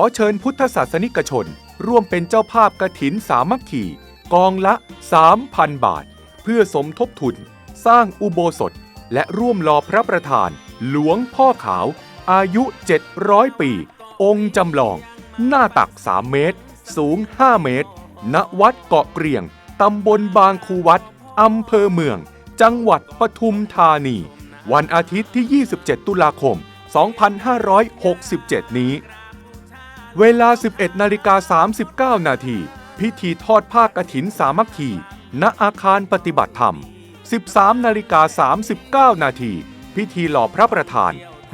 อเชิญพุทธศาสนิกชน ร่วมเป็นเจ้าภาพกระถินสามัคคีกองละ 3,000 บาท เพื่อสมทบทุน สร้างอุโบสถ และร่วมรอพระประธาน หลวงพ่อขาว อายุ 700 ปี องค์จำลอง หน้าตัก 3 เมตร สูง 5 เมตร ณ วัดเกาะเกรียง ตำบลบางคูวัด อำเภอเมือง จังหวัดปทุมธานี วันอาทิตย์ที่ 27 ตุลาคม 2567 นี้ เวลา 11 นาฬิกา 39 นาทีพิธีทอดผ้ากฐินสามัคคี ณ อาคารปฏิบัติธรรม 13 นาฬิกา 39 นาทีพิธีหล่อพระประธาน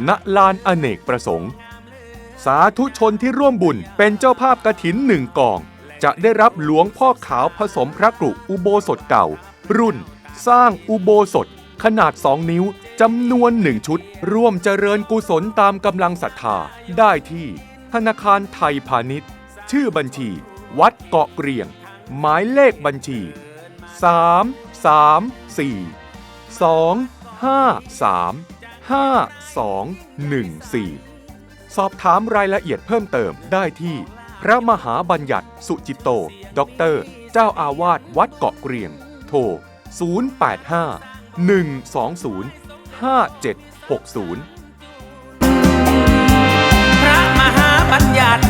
ณ ลานอเนกประสงค์ สาธุชนที่ร่วมบุญเป็นเจ้าภาพกฐินหนึ่งกอง จะได้รับหลวงพ่อขาวผสมพระกรุอุโบสถเก่า รุ่น สร้างอุโบสถ ขนาด 2 นิ้วจำนวนหนึ่งชุด ร่วมเจริญกุศลตามกำลังศรัทธาได้ที่ ธนาคารไทยพาณิชย์ ชื่อบัญชี วัดเกาะเกรียง หมายเลขบัญชี 3 3 4 2 5 3 5 2 1 4 สอบถามรายละเอียดเพิ่มเติมได้ที่ พระมหาบัญญัติสุจิตโต ด็อกเตอร์ เจ้าอาวาสวัดเกาะเกรียง โทร 085 120 5760 ญัติ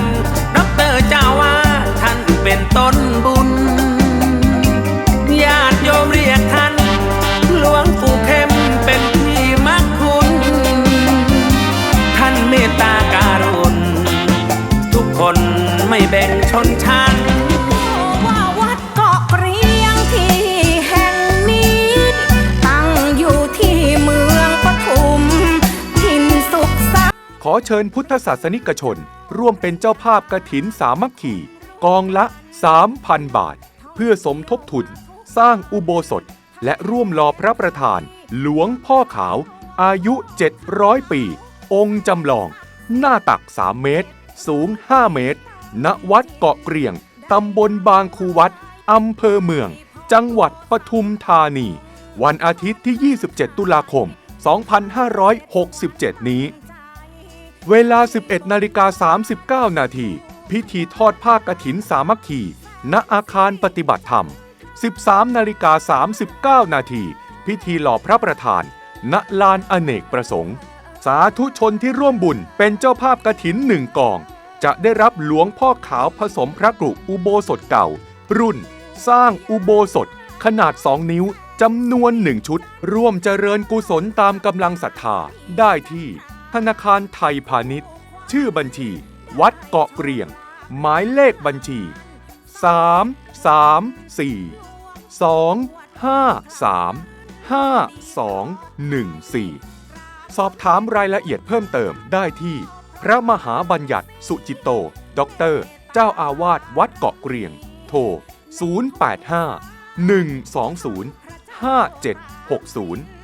ดอกเตอรเจ้าว่าท่านเป็นต้นบุญ ญาติโยมเรียกท่าน หลวงปู่เข้มเป็นที่มักคุณ ท่านเมตตาการุณ ทุกคนไม่แบ่งชนชั้น อเชิญพุทธศาสนิกชน ร่วมเป็นเจ้าภาพกระถินสามัคคีกองละ 3,000 บาท เพื่อสมทบทุน สร้างอุโบสถ และร่วมรอพระประธาน หลวงพ่อขาว อายุ 700 ปี องค์จำลอง หน้าตัก 3 เมตร สูง 5 เมตร ณ วัดเกาะเกรียง ตำบลบางคูวัด อำเภอเมือง จังหวัดปทุมธานี วันอาทิตย์ที่ 27 ตุลาคม 2567 นี้ เวลา 11นาฬิกา39 นาที พิธีทอดผ้ากฐินสามัคคี ณ อาคารปฏิบัติธรรม 13นาฬิกา39 นาที พิธีหล่อพระประธาน ณ ลานอเนกประสงค์ สาธุชนที่ร่วมบุญเป็นเจ้าภาพกฐินหนึ่งกอง จะได้รับหลวงพ่อขาวผสมพระกรุอุโบสถเก่า รุ่น สร้างอุโบสถ ขนาด 2 นิ้วจำนวนหนึ่งชุด ร่วมเจริญกุศลตามกำลังศรัทธาได้ที่ ธนาคารไทยพาณิชย์ ชื่อบัญชี วัดเกาะเกรียง หมายเลขบัญชี 3 3 4 2 5 3 5 2 1 4 สอบถามรายละเอียดเพิ่มเติมได้ที่ พระมหาบัญญัติสุจิตโต ด็อกเตอร์ เจ้าอาวาสวัดเกาะเกรียง โทร 085 120 5760